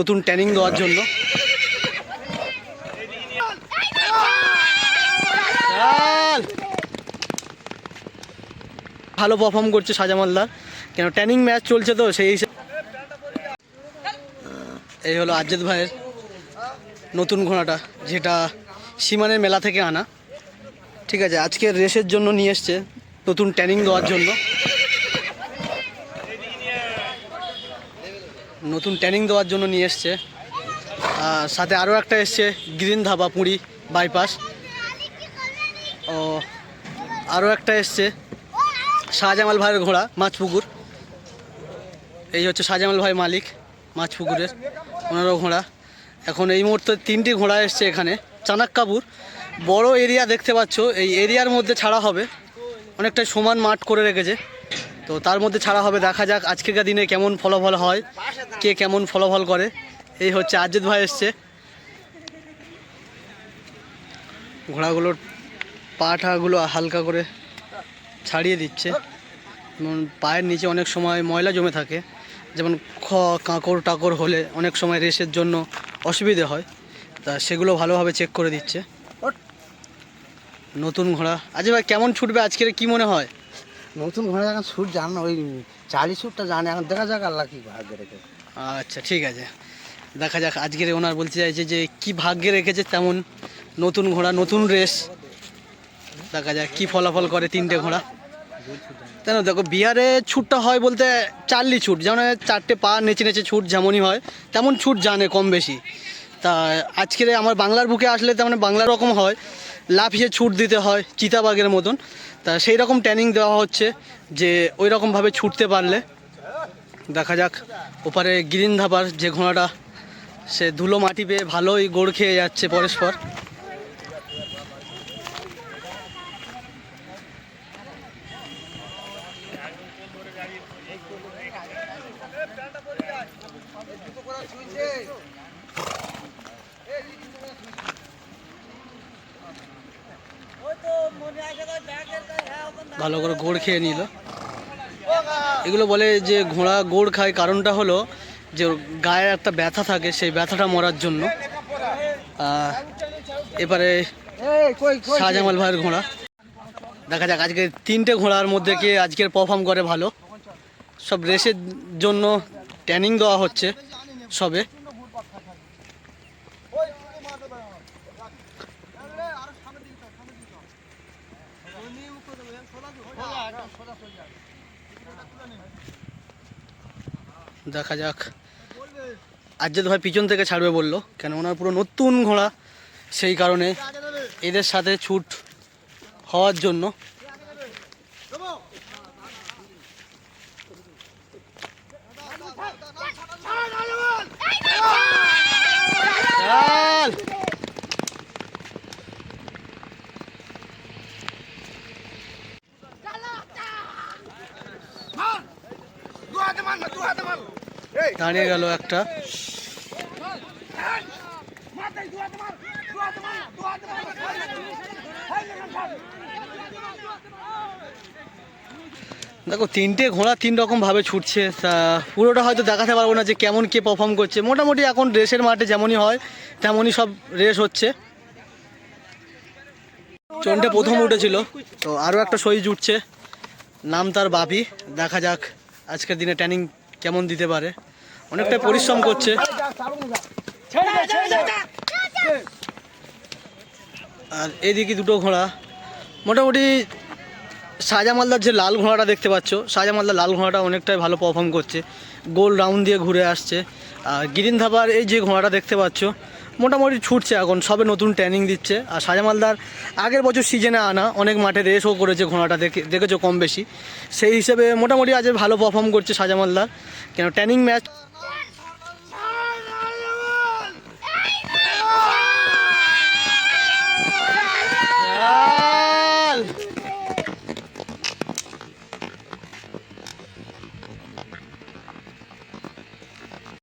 নতুন ট্যানিং দেওয়ার জন্য। ভালো পারফর্ম করছে সাজামালদার কেন, ট্যানিং ম্যাচ চলছে তো, সেই এই হলো আজ্জেদ ভাইয়ের নতুন ঘোড়াটা, যেটা সীমানের মেলা থেকে আনা। ঠিক আছে আজকের রেসের জন্য নিয়ে এসছে নতুন ট্যানিং দেওয়ার জন্য। নতুন ট্যানিং দেওয়ার জন্য নিয়ে এসছে। সাথে আরও একটা এসছে, গ্রিন ধাবা পুরী বাইপাস ও, আরও একটা এসছে, শাহজামাল ভাইয়ের ঘোড়া, মাছপুকুর। এই হচ্ছে শাহজামাল ভাই মালিক, মাছপুকুরের ওনারও ঘোড়া। এখন এই মুহূর্তে তিনটি ঘোড়া এসছে এখানে চানাক্কাপুর বড় এরিয়া দেখতে পাচ্ছ, এই এরিয়ার মধ্যে ছাড়া হবে। অনেকটা সমান মাঠ করে রেখেছে। তো তার মধ্যে ছাড়া হবে, দেখা যাক আজকের দিনে কেমন ফলাফল হয়, কে কেমন ফলাফল করে। এই হচ্ছে আজ্জেদ ভাই এসছে। ঘোড়াগুলোর পাঠাগুলো হালকা করে ছাড়িয়ে দিচ্ছে। যেমন পায়ের নিচে অনেক সময় ময়লা জমে থাকে। যেমন খ, কাঁকড়, টাকড় হলে অনেক সময় রেসের জন্য অসুবিধে হয়। তা সেগুলো ভালোভাবে চেক করে দিচ্ছে। নতুন ঘোড়া। আচ্ছা ভাই, কেমন ছুটবে আজকের? কি মনে হয়? নতুন ঘোড়া এখন সুট জান ওই চালি সুটটা জানে, এখন দেখা যাক আল্লাহ কি ভাগ্যে রেখে আচ্ছা ঠিক আছে। দেখা যাক, আজকের ওনার বলতে চাইছে যে কি ভাগ্যে রেখেছে তেমন নতুন ঘোড়া, নতুন রেস। দেখা যাক কি ফলাফল করে তিনটে ঘোড়া। কেন দেখো, বিহারে ছুটটা হয় বলতে চার্লি ছুট, যেমন চারটে পা নেচে নেচে ছুট যেমনই হয়, তেমন ছুট জানে কম বেশি। তা আজকের আমার বাংলার বুকে আসলে তেমন বাংলা রকম হয় লাফিয়ে ছুট দিতে হয় চিতাবাগের মতন। তা সেই রকম ট্রেনিং দেওয়া হচ্ছে যে ওই রকমভাবে ছুটতে পারলে দেখা যাক, ওপারে গ্রিন ধাবার যে ঘোড়াটা, সে ধুলো মাটি পেয়ে ভালোই গোড় খেয়ে যাচ্ছে পরস্পর। ভালো করে গোড় খেয়ে নিল। এগুলো বলে যে ঘোড়া গোড় খায় কারণটা হলো যে গায়ে একটা ব্যথা থাকে, সেই ব্যথাটা মরার জন্য। এবারে শাহজামাল ভাইয়ের ঘোড়া। দেখা যাক আজকে তিনটে ঘোড়ার মধ্যে কে আজকের পারফর্ম করে ভালো। সব রেসের জন্য ট্রেনিং দেওয়া হচ্ছে সবে। দেখা যাক। আজ্জাদ ভাই পিছন থেকে ছাড়বে বলল, কেন ওনার পুরো নতুন ঘোড়া, সেই কারণে এদের সাথে ছুট হওয়ার জন্য। দাঁড়িয়ে গেল একটা। দেখো, তিনটে ঘোড়া তিন রকম ভাবে ছুটছে। পুরোটা হয়তো দেখাতে পারব না যে কেমন কে পারফর্ম করছে। মোটামুটি এখন রেসের মাঠে যেমনই হয়, তেমনই সব রেস হচ্ছে। চন্ডে প্রথম উঠেছিল। তো আরও একটা সই জুটছে নাম তার বাপি। দেখা যাক আজকের দিনে ট্যানিং কেমন দিতে পারে? অনেকটাই পরিশ্রম করছে। আর এদিকে দুটো ঘোড়া। মোটামুটি শাহজামালদার যে লাল ঘোড়াটা দেখতে পাচ্ছ, শাহজামালদার লাল ঘোড়াটা অনেকটাই ভালো পারফর্ম করছে। গোল রাউন্ড দিয়ে ঘুরে আসছে। আর গিরিন ধাবার এই যে ঘোড়াটা দেখতে পাচ্ছ মোটামুটি ছুটছে এখন, সবে নতুন ট্রেনিং দিচ্ছে। আর সাজামালদার আগের বছর সিজনে আনা, অনেক মাঠে রেসও করেছে ঘোড়াটা, দেখে দেখেছ কম বেশি। সেই হিসেবে মোটামুটি আজ ভালো পারফর্ম করছে সাজামালদার। কেন ট্রেনিং ম্যাচ